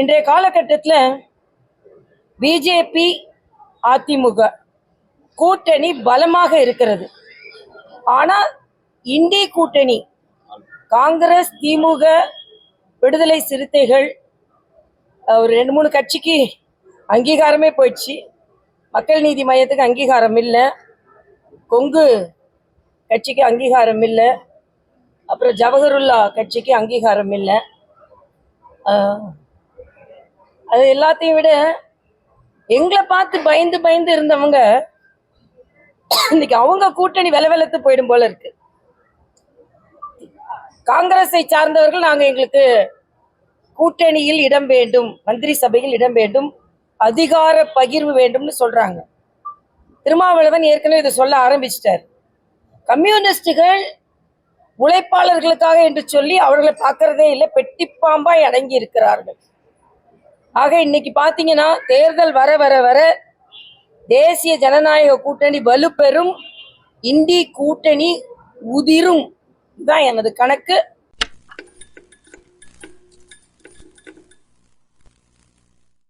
இன்றைய காலகட்டத்தில் பிஜேபி அதிமுக கூட்டணி பலமாக இருக்கிறது. ஆனால் இந்திய கூட்டணி காங்கிரஸ் திமுக விடுதலை சிறுத்தைகள் ஒரு ரெண்டு மூணு கட்சிக்கு அங்கீகாரமே போயிடுச்சு. மக்கள் நீதி மையத்துக்கு அங்கீகாரம் இல்லை. கொங்கு கட்சிக்கு அங்கீகாரம் இல்லை. அப்புறம் ஜவஹருல்லா கட்சிக்கு அங்கீகாரம் இல்லை. அது எல்லாத்தையும் விட எங்களை பார்த்து பயந்து பயந்து இருந்தவங்க இன்னைக்கு அவங்க கூட்டணி வில வெலத்து போயிடும் போல இருக்கு. காங்கிரஸை சார்ந்தவர்கள் நாங்கள் எங்களுக்கு கூட்டணியில் இடம் வேண்டும் மந்திரி சபையில் இடம் வேண்டும் அதிகார பகிர்வு வேண்டும்னு சொல்றாங்க. திருமாவளவன் ஏற்கனவே இதை சொல்ல ஆரம்பிச்சிட்டார். கம்யூனிஸ்டுகள் உழைப்பாளர்களுக்காக என்று சொல்லி அவர்களை பார்க்கறதே இல்லை பெட்டி பாம்பாய் அடங்கி இருக்கிறார்கள். ஆக இன்னைக்கு பார்த்தீங்கன்னா தேர்தல் வர வர வர தேசிய ஜனநாயக கூட்டணி வலுப்பெறும். இந்தி கூட்டணி உதிரும். தான் எனது கணக்கு.